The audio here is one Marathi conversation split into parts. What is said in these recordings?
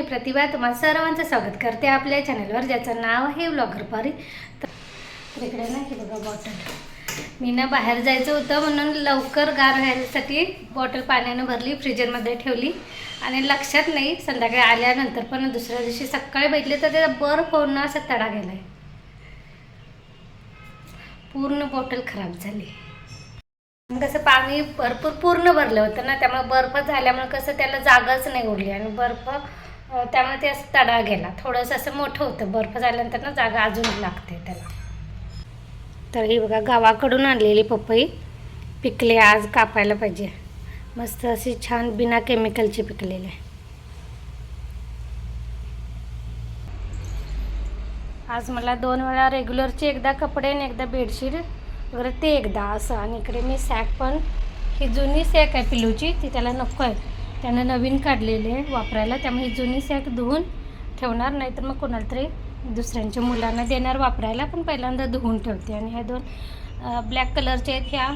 मी प्रतिभा तुम्हाला सर्वांचं स्वागत करते आपल्या चॅनलवर ज्याचं नाव आहे व्लॉगर पारी. तर इकडे ना हे बघा बॉटल मी ना बाहेर जायचं होतं म्हणून लवकर गार व्हायसाठी बॉटल पाण्यानं भरली फ्रीजरमध्ये ठेवली. आणि लक्षात नाही संध्याकाळी आल्यानंतर पण दुसऱ्या दिवशी सकाळी बघितले तर त्याचा बर्फ होऊन असा तडा गेला आहे पूर्ण बॉटल खराब झाली. मग कसं पाणी भरपूर पूर्ण भरलं होतं ना त्यामुळे बर्फ झाल्यामुळे कसं त्याला जागाच नाही उरली आणि बर्फ त्यामुळे ते असं तडा गेला थोडंसं असं मोठं होतं बर्फ झाल्यानंतर ना जागा अजून लागते त्याला. तर ही बघा गावाकडून आणलेली पपई. पिकले आज कापायला पाहिजे. मस्त अशी छान बिना केमिकलची पिकलेली आज मला दोन वेळा रेग्युलरचे एकदा कपडे आणि एकदा बेडशीट वगैरे ते एकदा असं. आणि इकडे मी सॅक पण ही जुनी सॅक आहे पिलूची ती त्याला नको आहे. त्यानं नवीन काढलेले वापरायला. त्यामुळे जुनी सॅक धुवून ठेवणार नाही तर मग कोणाला तरी दुसऱ्यांच्या मुलांना देणार वापरायला. पण पहिल्यांदा धुवून ठेवते. आणि ह्या दोन ब्लॅक कलरचे आहेत ह्या.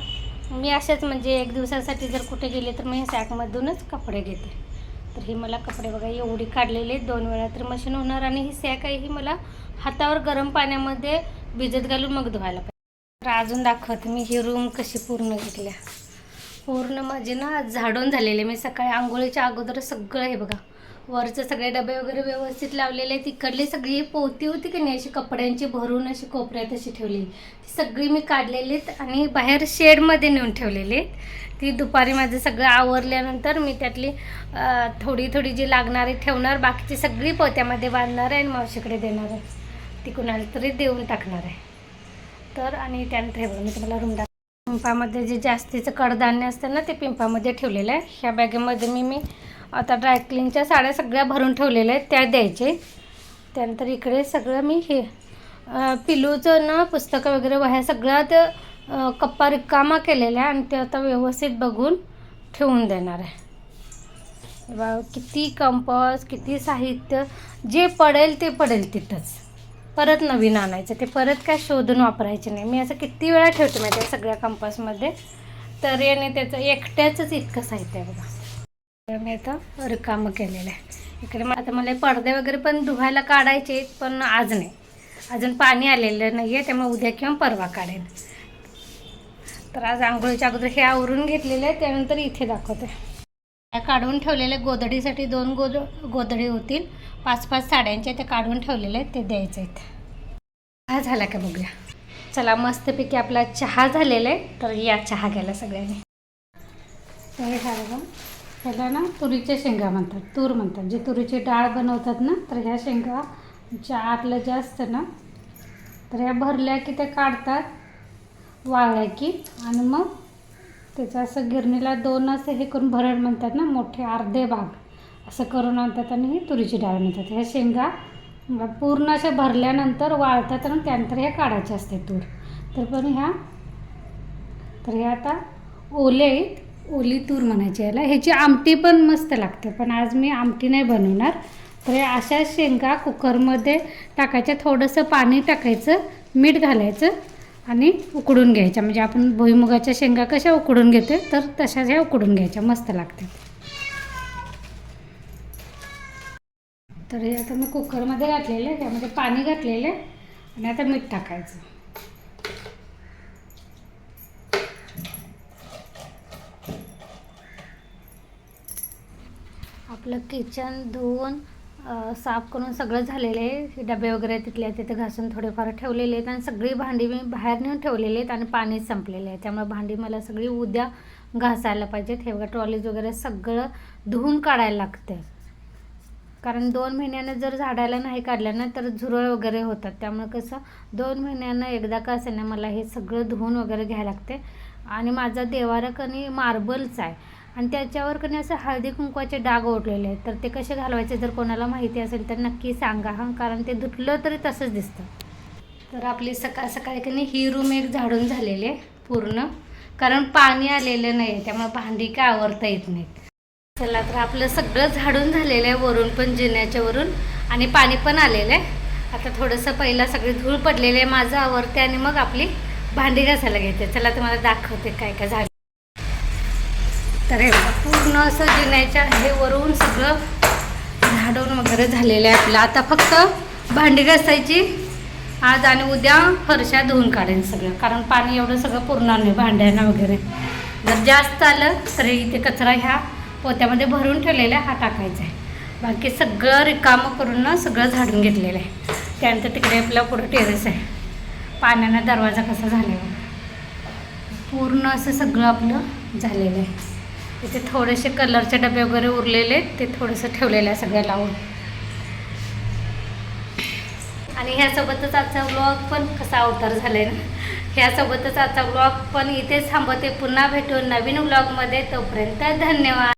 मी अशाच म्हणजे एक दिवसासाठी जर कुठे गेले तर मी ह्या सॅकमधूनच कपडे घेते. तर हे मला कपडे बघा एवढी काढलेले दोन वेळा तर मशीन होणार आणि ही सॅक आहे ही मला हातावर गरम पाण्यामध्ये भिजत घालून मग धुवायला पाहिजे. तर अजून दाखवते मी ही रूम कशी पूर्ण घेतल्या. पूर्ण माझे ना झाडून झालेले. मी सकाळी आंघोळीच्या अगोदर सगळं हे बघा वरचे सगळे डबे वगैरे व्यवस्थित लावलेले तिकडली सगळी पोती होती की नाही अशी कपड्यांची भरून अशी कोपऱ्यात अशी ठेवलेली. ती सगळी मी काढलेली आहेत आणि बाहेर शेडमध्ये नेऊन ठेवलेली आहेत. ती दुपारी माझं सगळं आवरल्यानंतर मी त्यातली थोडी थोडी जी लागणारी ठेवणार बाकीची सगळी पोत्यामध्ये बांधणार आहे आणि मावशीकडे देणार आहे. ती कुणाला तरी देऊन टाकणार आहे. तर आणि त्यानंतर हे बघा मी तुम्हाला रूम पिंपामध्ये जे जास्तीचं कडधान्य असतं ना ते पिंपामध्ये ठेवलेलं आहे. ह्या बॅगेमध्ये मी मी आता ड्रायक्लीनच्या साड्या सगळ्या भरून ठेवलेल्या आहेत त्या द्यायचे. त्यानंतर इकडे सगळं मी हे पिलूचं ना पुस्तकं वगैरे वह्या सगळ्यात कप्पा रिकामा केलेल्या आहे आणि ते आता व्यवस्थित बघून ठेवून देणार आहे. हे किती कंपस किती साहित्य जे पडेल ते पडेल तिथंच. परत नवीन आणायचं. ते परत काय शोधून वापरायचे नाही. मी असं किती वेळा ठेवते माहिती आहे सगळ्या कंपासमध्ये? तर याने त्याचं एकट्याचंच इतकं साहित्य आहे बघा. मी आता रिकामं केलेलं आहे. इकडे आता मला पडदे वगैरे पण धुवायला काढायचे आहेत, पण आज नाही. अजून पाणी आलेलं नाही आहे त्यामुळे उद्या किंवा परवा काढेन. तर आज आंघोळीच्या अगोदर हे आवरून घेतलेलं आहे त्यानंतर इथे दाखवते. काढून ठेवलेले गोधडीसाठी दोन गोद गोदडी होतील. पाच पाच साड्यांच्या त्या काढून ठेवलेले आहेत ते द्यायचे आहेत. चहा झाला का बघूया? चला मस्तपैकी आपला चहा झालेला आहे तर या चहा घ्यायला सगळ्यांनी. तर हे झालं ह्याला ना तुरीच्या शेंगा म्हणतात तूर म्हणतात. जे तुरीची डाळ बनवतात ना तर ह्या शेंगा ज्या आतलं जे असतं ना तर ह्या भरल्या की त्या काढतात वाळल्या की आणि मग त्याचं असं गिरणीला दोन असं हे करून भरड म्हणतात ना मोठे अर्धे भाग. असं करून आणतात आणि ही तुरीची डाळ म्हणतात. ह्या शेंगा पूर्ण अशा भरल्यानंतर वाळतात आणि त्यानंतर ह्या काढायच्या असते तूर. तर पण ह्या तर हे आता ओले आहेत. ओली तूर म्हणायची याला. ह्याची आमटी पण मस्त लागते पण आज मी आमटी नाही बनवणार. तर अशा शेंगा कुकरमध्ये टाकायच्या. थोडंसं पाणी टाकायचं मीठ घालायचं. आणि उकडून घ्यायच्या. म्हणजे आपण भुईमुगाच्या शेंगा कशा उकडून घेतो तर तशाच ह्या उकडून घ्यायच्या. मस्त लागतात. तर हे आता मी कुकरमध्ये घातलेलं आहे. त्यामध्ये पाणी घातलेलं आहे. आणि आता मीठ टाकायचं. आपलं किचन धुवून साफ करून सगळं झालेलं आहे. हे डबे वगैरे तिथले तिथे घासून थोडेफार ठेवलेले आहेत आणि सगळी भांडी मी बाहेर नेऊन ठेवलेली आहेत आणि पाणी संपलेले आहे. त्यामुळे भांडी मला सगळी उद्या घासायला पाहिजेत. हे बघा ट्रॉलीज वगैरे सगळं धुवून काढायला लागते कारण दोन महिन्यानं जर झाडायला नाही काढलं ना तर झुरळ वगैरे होतात. त्यामुळे कसं दोन महिन्यानं एकदा का असेल ना मला हे सगळं धुवून वगैरे घ्यायला लागते आणि माझा देवारक आणि मार्बलचा आहे. आणि त्याच्यावर कणी असं हळदी कुंकवाचे डाग ओढलेले आहेत. तर ते कसे घालवायचे जर कोणाला माहिती असेल तर नक्की सांगा हां कारण ते धुतलं तरी तसंच दिसतं. तर आपली सकाळ सकाळी कणी ही रूम एक झाडून झालेली आहे पूर्ण. कारण पाणी आलेलं नाही आहे त्यामुळे भांडी काय आवरता येत नाहीत. चला तर आपलं सगळं झाडून झालेलं आहे वरून पण जिन्याच्या वरून आणि पाणी पण आलेलं आहे. आता थोडंसं पहिला सगळी धूळ पडलेली आहे माझं आवरते आणि मग आपली भांडी घासायला घेते. चला तुम्हाला दाखवते काय काय झालं तर हे पूर्ण असं जिन्याच्या हे वरून सगळं झाडून वगैरे झालेलं आहे आपलं. आता फक्त भांडी घासायची. आज आणि उद्या फरशा धुवून काढेन सगळं. कारण पाणी एवढं सगळं पुरणार नाही भांड्यांना वगैरे. जर जास्त आलं तरी इथे कचरा ह्या पोत्यामध्ये भरून ठेवलेला आहे, हा टाकायचा आहे. बाकी सगळं रिकामं करून ना सगळं झाडून घेतलेलं आहे. त्यानंतर तिकडे आपला पुढं टेरेस आहे. पाण्यानं दरवाजा कसा झालेला पूर्ण असं सगळं आपलं झालेलं आहे. इथे थोडेसे कलरचे डबे वगैरे उरलेले आहेत, ते थोडंसं ठेवलेलं आहे सगळं लावून. आणि ह्यासोबतच आजचा ब्लॉग पण कसा अवतार झाला आहे ना? ह्यासोबतच आजचा ब्लॉग पण इथेच थांबवते. पुन्हा भेटून नवीन व्लॉगमध्ये तोपर्यंत धन्यवाद.